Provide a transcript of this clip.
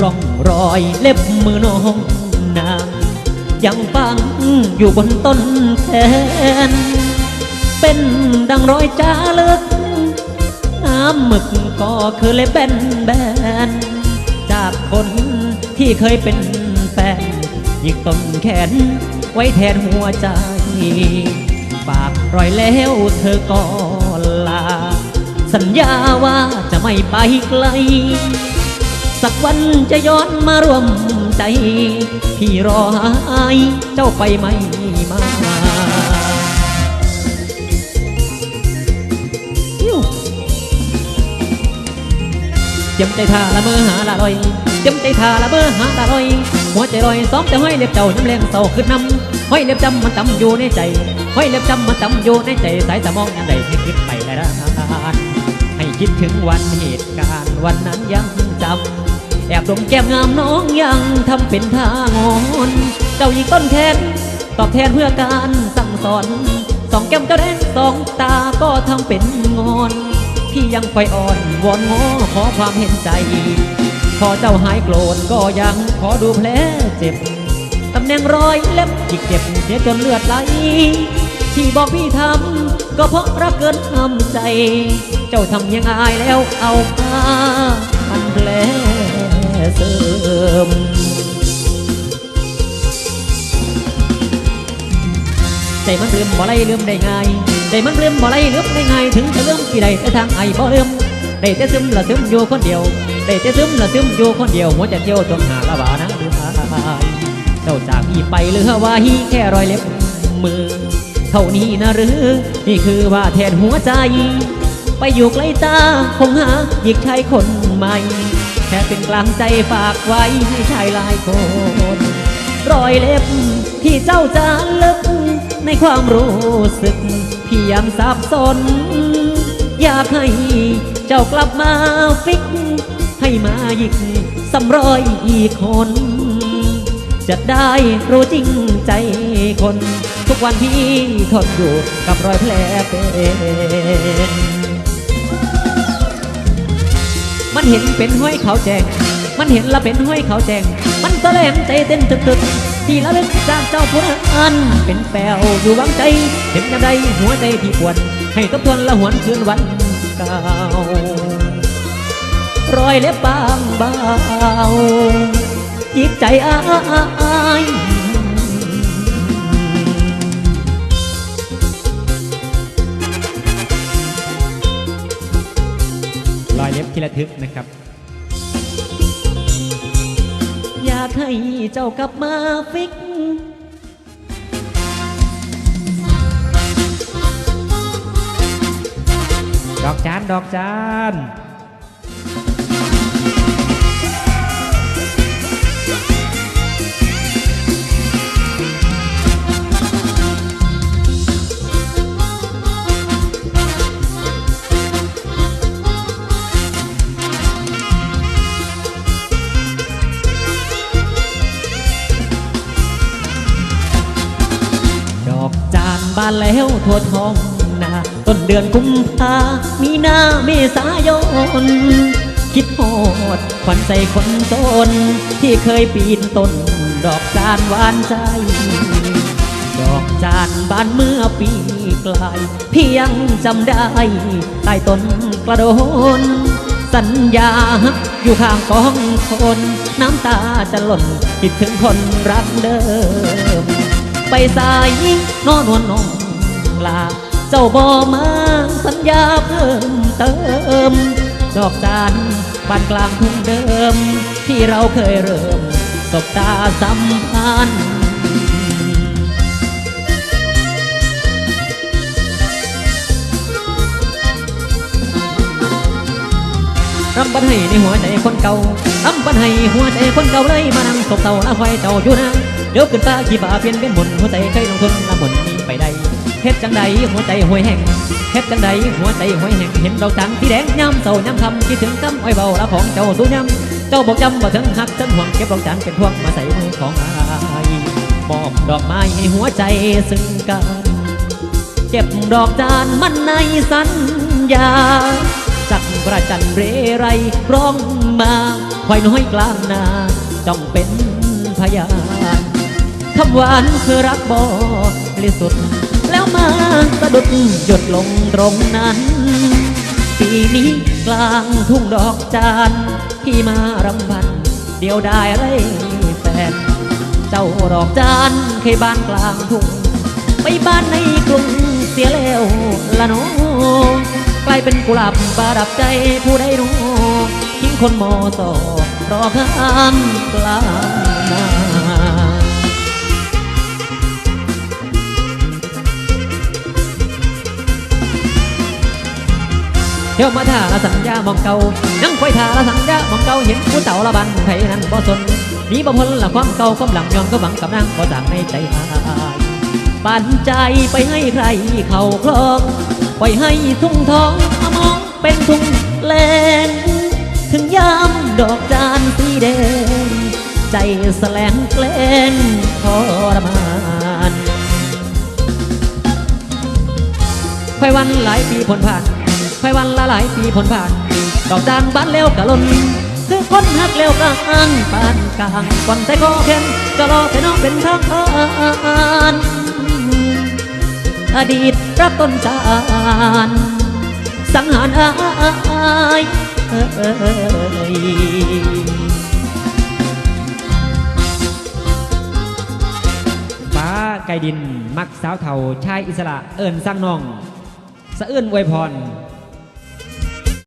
ร่องรอยเล็บมือน้องนางยังฟังอยู่บนต้นแขนเป็นดังรอยจารึกน้ำหมึกก็คือเล็บแบนแบนจากคนที่เคยเป็นแฟนหยิกต้นแขนไว้แทนหัวใจฝากรอยแล้วเธอก็ลา สัญญาว่าจะไม่ไปไกล สักวันจะย้อนมารวมใจ พี่รอหายเจ้าไปไม่มาเจ็มใจทาละเมอหาละลอยเจ็มใจทาละเมอหาละลอย หัวใจลอยซ้อมแต่ห้อยเล็บเจ้าน้ำแรงเศร้าขึ้นนำห้อยเล็บจำมันจำอยู่ในใจห้อยเล็บจำมันจำอยู่ในใจสายตามองยังใดให้คิดไปได้ให้ คิดถึงวันเหตุการณ์วันนั้นยังจำแอบดมแก้มงามน้องยังทำเป็นท่างอนเจ้ายิงต้นแขนตอบแทนเพื่อการสั่งสอนสองแก้มเจ้าแดงสองตาก็ทำเป็นงอนพี่ยังไฟอ่อนวอนงอขอความเห็นใจ พอเจ้าหายโกรธก็ยังขอดูแผลเจ็บตำแหน่งรอยเล็บจิกเจ็บเสียจนเลือดไหลที่บอกพี่ทำ ก็เพราะรักเกินทำใจ เจ้าทำยังไงแล้วเอาผ้าพันแผลเสริมใจมันลืมบ่ไรลืมได้ง่ายใจมันลืมบ่ไรลืมได้ง่ายถึงจะลืมที่ใดแต่ทางไอ้บ่ลืมได้แต่ซึมละซึมอยู่คนเดียวได้แต่ซึมละซึมอยู่คนเดียวหัวใจเที่ยวจมหาละบานะลืมอายเจ้าจากพี่ไปเหลือว่าฮีแค่รอยเล็บมือ ท่านี้นะหรือ นี่คือว่าแทนหัวใจ ไปอยู่ไกล้ตาคงหาหยิกชายคนใหม่ แค่เป็นกลางใจฝากไว้ให้ชายหลายคน รอยเล็บที่เจ้าจะลึก ในความรู้สึก พี่ยังสับสน อยากให้เจ้ากลับมาฟิก ให้มาหยิกสำรอยอีกคน จะได้รู้จริงใจคน วันพี่ทนอยู่กับรอยแผลเป็นมันเห็นเป็นห้อยเขาแจง มันเห็นละเป็นห้อยเขาแจง มันแสลงใจเต้นตึกๆที่ละลึกจากเจ้าผู้นั้นเป็นแปวอยู่วังใจ เห็นยังไดหัวใจที่ปวดให้ทบทวนละหวนคืนวันเก่ารอยเล็บบางเบาจิตใจอ้าย ที่ระทึกนะครับ อยากให้เจ้ากลับมาฟิก ดอกจานดอกจาน บานแล้วทั่วท้องนาต้นเดือนกุมภามีนาเมษายน คิดโหดขวัญใจคนจนที่เคยปีนต้น ดอกจานหวานใจ ดอกจานบานเมื่อปีกลายเพียงจำได้ใต้ต้นกระโดน สัญญาอยู่ข้างกองคน น้ำตาจะหล่นคิดถึงคนรักเดิม ไปสายนอนวนนองลา เจ้าบอมาสัญญาเพิ่มเติม ดอกจานบานกลางทุ่งเดิม ที่เราเคยเริ่มสบตาสัมพันธ์รำบันให้ในหัวใจคนเก่ารำบันให้หัวใจคนเก่าเลยมานั่งศพเต่าละคอยเจ้าอยู่นะ เดี๋ยวขึ้นตาขี่บ่าเปลี่ยนเป็นหมุนหัวใจเคยลงทุนละหมุนนี้ไปได้เฮ็ดจังใดหัวใจห่วยแห้งเฮ็ดจังใดหัวใจห่วยแห้งเห็นดอกจันที่แดงย้ำเศร้าย้ำคำคิดถึงคำอ้อยเบาละของเจ้าสู้ย้ำเจ้าบอกจำบ่ถึงหักถึงห่วงเก็บดอกจันเป็นพวงมาใส่มือของอายมอบดอกไม้ให้หัวใจซึ่งกันเก็บดอกจานมันในสัญญาสักพระจันเรไรร้องมาควายน้อยกลางนาจ้องเป็นพยา คำหวานคือรักบ่บริสุทธิ์แล้วมาสะดุดหยดลงตรงนั้น ปีนี้กลางทุ่งดอกจานที่มารำพัน เดียวได้ไรแฟนเจ้าดอกจานเคยบ้านกลางทุ่งไปบ้านในกรุงเสียแล้วละน้องกลายเป็นกุหลาบประดับใจผู้ใดน้องทิ้งคนมอสอรอข้ามกลางนา เที่ยวมาท่าละสัญญามองเก่านั่งคอยท่าละสัญญามองเก่าเห็นผู้เต่าละบันไทยนั้นบ่สนหนีบ่พ้นละความเก่าความหลังยอมก็หวังกับนางบ่ต่างในใจหายปันใจไปให้ใครเข้าคลองปล่อยให้ทุ่งทองมามองเป็นทุ่งแลงถึงยามดอกจานสีแดง ใจแสลงแกล้งทรมานค่อยวันหลายปีผลผ่าน ค่อยวันละหลายปีผลผ่านดอกจานบานเร็วกะลนคือคนหักเร็วกลางปานกลางก่อนแต่ก็เข็นจะรอแต่น้องเป็นทางผ่านอดีตรักต้นจานสังหารอายเอ่ยฟ้าไก่ดิน มักสาวเทาชายอิสระ เอิญสร้างน้อง สะเอื้นอวยพร